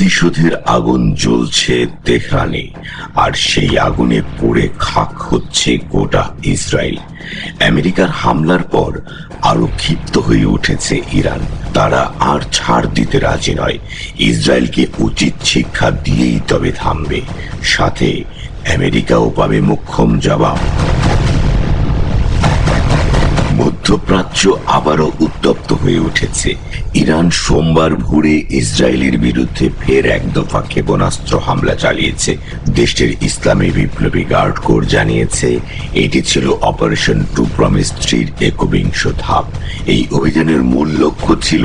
প্রতিশোধের আগুন জ্বলছে তেহরানে, আর সেই আগুনে পড়ে খাক হচ্ছে গোটা ইসরায়েল। আমেরিকার হামলার পর আরও ক্ষিপ্ত হয়ে উঠেছে ইরান। তারা আর ছাড় দিতে রাজি নয়। ইসরায়েলকে উচিত শিক্ষা দিয়েই তবে থামবে। সাথে আমেরিকাও পাবে মুখ্যম জবাব। মধ্যপ্রাচ্য আবারও উত্তপ্ত হয়ে উঠেছে। ইরান সোমবার ভোরে ইসরায়েলের বিরুদ্ধে ফের এক দফা ক্ষেপণাস্ত্র হামলা চালিয়েছে। দেশটির ইসলামী বিপ্লবী গার্ড কোর জানিয়েছে, এটি ছিল অপারেশন টু প্রমিস থ্রির একবিংশ ধাপ। এই অভিযানের মূল লক্ষ্য ছিল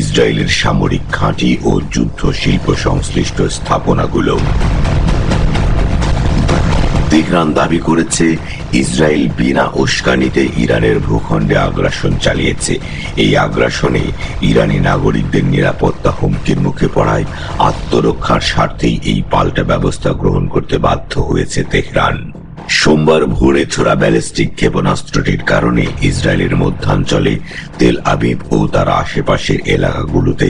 ইসরায়েলের সামরিক ঘাঁটি ও যুদ্ধ শিল্প সংশ্লিষ্ট স্থাপনাগুলো। তেহরান দাবি করেছে, ইসরায়েল বিনা উস্কানিতে ইরানের ভূখণ্ডে আগ্রাসন চালিয়েছে। এই আগ্রাসনে ইরানি নাগরিকদের নিরাপত্তা হুমকির মুখে পড়ায় আত্মরক্ষার স্বার্থেই এই পাল্টা ব্যবস্থা গ্রহণ করতে বাধ্য হয়েছে তেহরান। সোমবার ভোরে ছোড়া ব্যালিস্টিক ক্ষেপণাস্ত্রটির কারণে ইসরায়েলের মধ্যাঞ্চলে তেল আবিব ও তার আশেপাশের এলাকাগুলোতে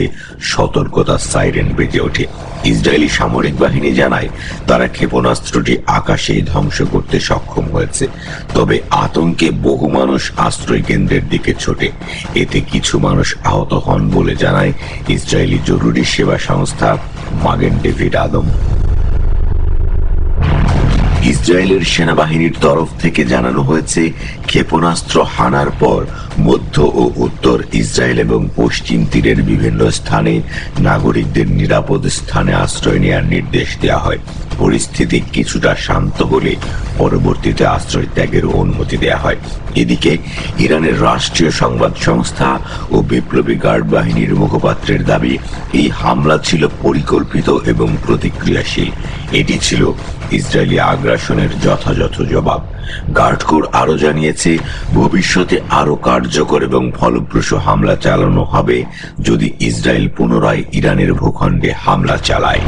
সতর্কতা সাইরেন বেজে ওঠে। ইসরায়েলি সামরিক বাহিনী জানায়, তারা ক্ষেপণাস্ত্রটি আকাশে ধ্বংস করতে সক্ষম হয়েছে, তবে আতঙ্কে বহু মানুষ আশ্রয় কেন্দ্রের দিকে ছোটে। এতে কিছু মানুষ আহত হন বলে জানায় ইসরায়েলি জরুরি সেবা সংস্থা মাগেন ডেভিড আদম। ইসরায়েলের সেনাবাহিনীর তরফ থেকে জানানো হয়েছে, ক্ষেপণাস্ত্র হানার পর মধ্য ও উত্তর ইসরায়েল এবং পশ্চিম তীরের বিভিন্ন স্থানে নাগরিকদের নিরাপদ স্থানে আশ্রয় নেওয়ার নির্দেশ দেওয়া হয়। পরিস্থিতি কিছুটা শান্ত হলে পরবর্তীতে আশ্রয় ত্যাগের অনুমতি দেওয়া হয়। এদিকে, ইরানের রাষ্ট্রীয় সংবাদ সংস্থা ও বিপ্লবী গার্ড বাহিনীর মুখপাত্রের দাবি, এই হামলা ছিল পরিকল্পিত এবং প্রতিক্রিয়াশীল। এটি ছিল ইসরায়েলি আগ্রাসনের যথাযথ জবাব। গার্ডকোর আরও জানিয়েছে, ভবিষ্যতে আরও কার্যকর এবং ফলপ্রসূ হামলা চালানো হবে যদি ইসরায়েল পুনরায় ইরানের ভূখণ্ডে হামলা চালায়।